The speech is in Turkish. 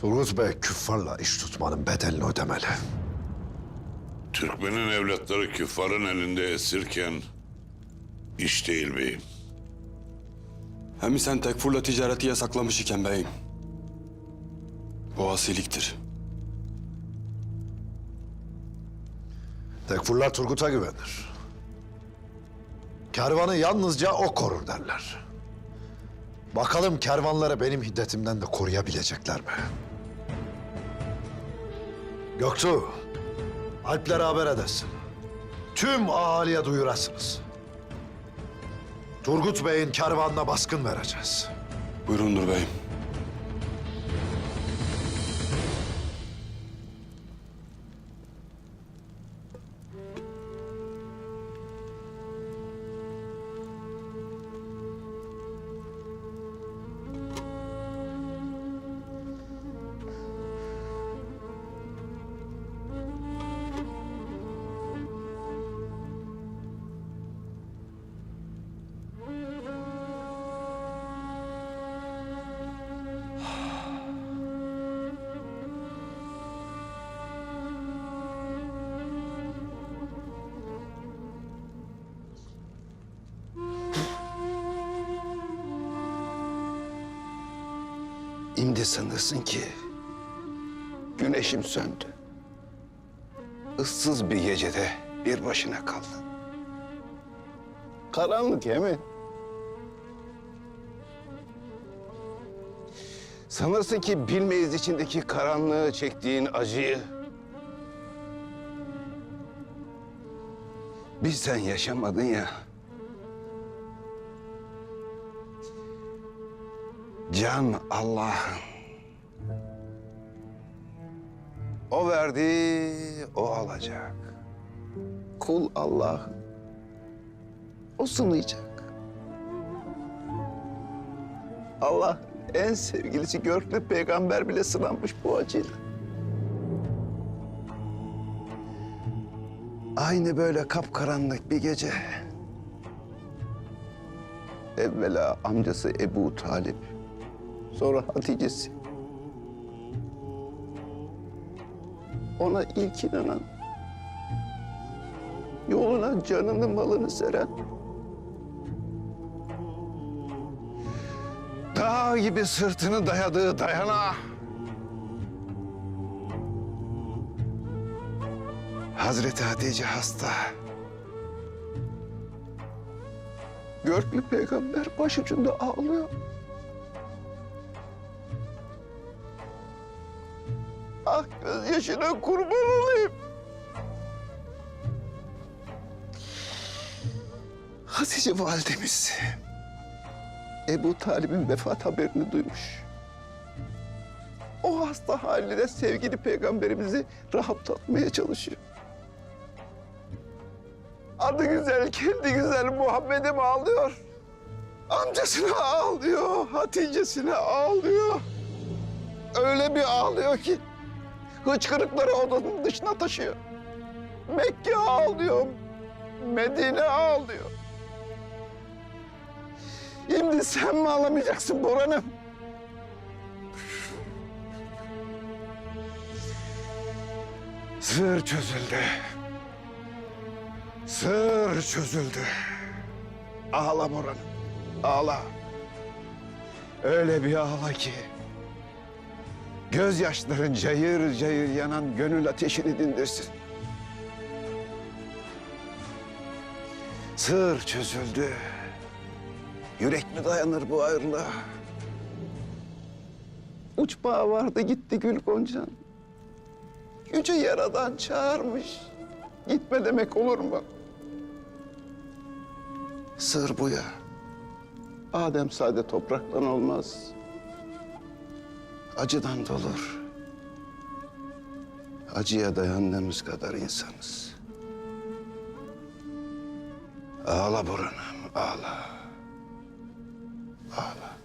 Turgut Bey küffarla iş tutmanın bedelini ödemeli. Türkmen'in evlatları küffarın elinde esirken iş değil beyim. Hem sen tekfurla ticareti yasaklamış iken beyim. Bu asiliktir. Tekfurlar Turgut'a güvenir. Kervanı yalnızca o korur derler. Bakalım kervanları benim hiddetimden de koruyabilecekler mi? Göktuğ, Alplere haber edesin. Tüm ahaliye duyurasınız. Turgut Bey'in kervanına baskın vereceğiz. Buyurundur beyim. Şimdi sanırsın ki güneşim söndü. Issız bir gecede bir başına kaldın. Karanlık yemin. Sanırsın ki bilmeyiz içindeki karanlığı çektiğin acıyı. Bir sen yaşamadın ya. Can Allah'ın. O verdi, o alacak. Kul Allah'ın. O sınayacak. Allah en sevgilisi Görklü peygamber bile sınanmış bu acıyla. Aynı böyle kapkaranlık bir gece. Evvela amcası Ebu Talip, sonra Hatice'si. Ona ilk inanan, yoluna canını malını seren, dağ gibi sırtını dayadığı dayana, Hazreti Hatice hasta. Görklü peygamber başucunda ağlıyor. Ah gözyaşına kurban olayım. Hatice validemiz Ebu Talib'in vefat haberini duymuş. O hasta haline sevgili peygamberimizi rahatlatmaya çalışıyor. Adı güzel, kendi güzel Muhammed'im ağlıyor. Amcasına ağlıyor, Hatice'sine ağlıyor. Öyle bir ağlıyor ki hıçkırıkları odanın dışına taşıyor. Mekke ağlıyor, Medine ağlıyor. Şimdi sen mi ağlamayacaksın Boran'ım? Sır çözüldü. Sır çözüldü. Ağla Boran, ağla. Öyle bir ağla ki... ...gözyaşların cayır cayır yanan gönül ateşini dindirsin. Sır çözüldü. Yürek mi dayanır bu ayrılığa? Uçmağa vardı gitti Gül Goncan. Yüce Yaradan çağırmış. Gitme demek olur mu? Sır bu ya. Adem sade topraktan olmaz. Acıdan dolur. Acıya dayandığımız kadar insanız. Ağla Burhan'ım, ağla. Ağla.